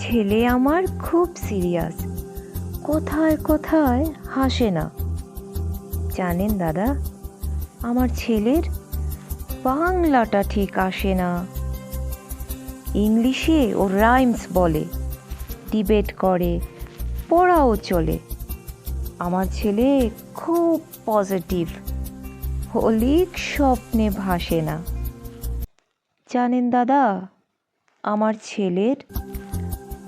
ছেলে আমার খুব সিরিয়াস। কোথায় কোথায় হাসে না। জানেন দাদা, আমার ছেলের বাংলাটা ঠিক আসে না। ইংলিশে ও রাইমস বলে, ডিবেট করে, পড়াও চলে। আমার ছেলে খুব পজিটিভ, হলিক স্বপ্নে ভাসে না। জানেন দাদা, আমার ছেলের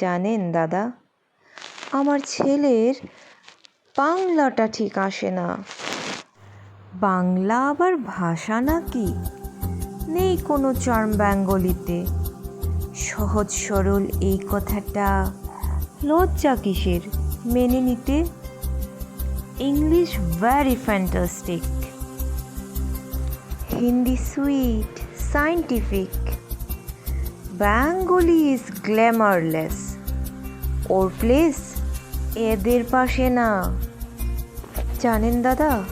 জানেন দাদা? আমার ছেলের বাংলাটা ঠিক আসে না। বাংলা আবার ভাষা নাকি? নেই কোনো চার্ম বেঙ্গলিতে। সহজ সরল এই কথাটা লজ্জা কিসের? মেনে নিতে? English very fantastic Hindi sweet scientific Bengali is glamourless or place এদের পাশে না। জানেন দাদা,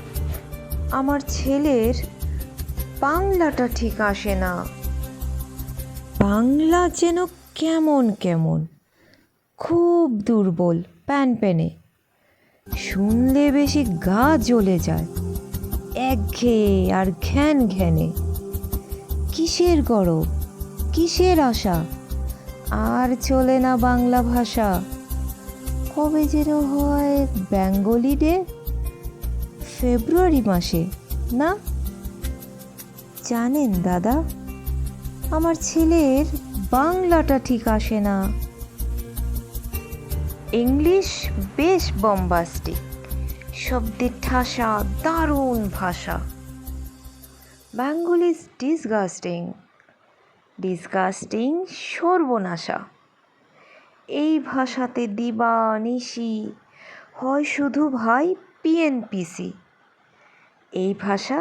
আমার ছেলের বাংলাটা ঠিক আসে না। বাংলা যেন কেমন কেমন। খুব দুর্বল প্যান প্যানে শুনলে বেশি গা জ্বলে যায়। একঘেয়ে আর ঘ্যান ঘ্যানে। কিসের গরব কিসের আশা? আর চলে না বাংলা ভাষা। কবে যেন হয় বেঙ্গলি ডে ফেব্রুয়ারি মাসে, না? জানেন দাদা, আমার ছেলের বাংলাটা ঠিক আসে না। ইংলিশ বেশ বম্বাস্টিক শব্দের ঠাসা, দারুণ ভাষা। বেঙ্গল ইজ ডিসগাস্টিং ডিসগাস্টিং সর্বনাশা। এই ভাষাতে দিবা, নিশি, হয় শুধু ভাই পিএনপিসি এই ভাষা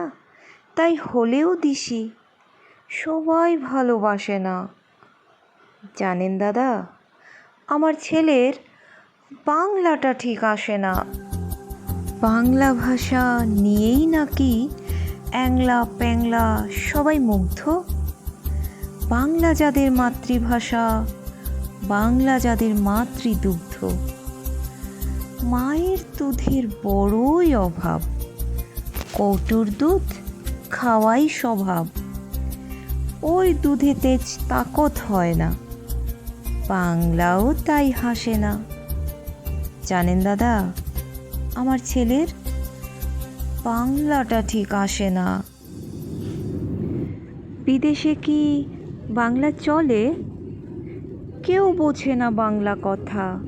তাই হলেও দিশি, সবাই ভালোবাসে না। জানেন দাদা, আমার ছেলের বাংলাটা ঠিক আসে না। বাংলা ভাষা নিয়েই নাকি অ্যাংলা প্যাংলা সবাই মুগ্ধ? বাংলা যাদের মাতৃভাষা, বাংলা যাদের মাতৃদুগ্ধ। মায়ের দুধের বড়ই অভাব। কৌটুর দুধ খাওয়াই স্বভাব। ওই দুধে তেজ তাকত হয় না। বাংলাও তাই হাসে না। জানেন দাদা, আমার ছেলের বাংলাটা ঠিক আসে না। বিদেশে কি বাংলা চলে, কেউ বোঝে না বাংলা কথা।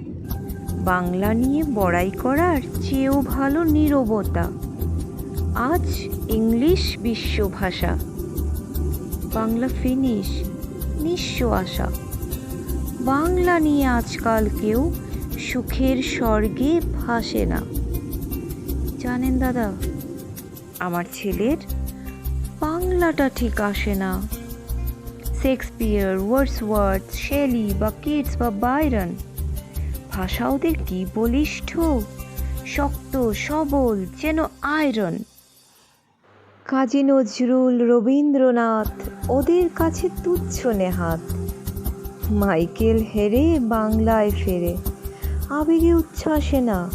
বাংলা নিয়ে বড়াই করার চেয়েও ভালো নীরবতা। আজ ইংলিশ বিশ্ব ভাষা বাংলা ফিনিশ নিঃস্ব আশা। বাংলা নিয়ে আজকাল কেউ সুখের স্বর্গে ভাসে না। জানেন দাদা, আমার ছেলের বাংলাটা ঠিক আসে না। শেক্সপিয়ার, ওয়ার্ডসওয়ার্থ, শেলি বা কিডস বা বাইরন। ভাষা ওদের কি বলিষ্ঠ? শক্ত, সবল, যেন আয়রন। কাজী নজরুল রবীন্দ্রনাথ, ওদের কাছে তুচ্ছ নেহাত। মাইকেল হেরে বাংলায় ফেরে, আবেগে উচ্ছ্বাসে না।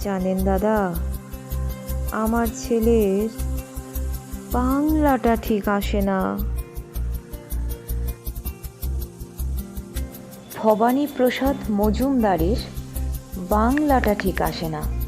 জানেন দাদা, আমার ছেলের বাংলাটা ঠিক আসে না। ভবানী প্রসাদ মজুমদারের বাংলাটা ঠিক আসে না।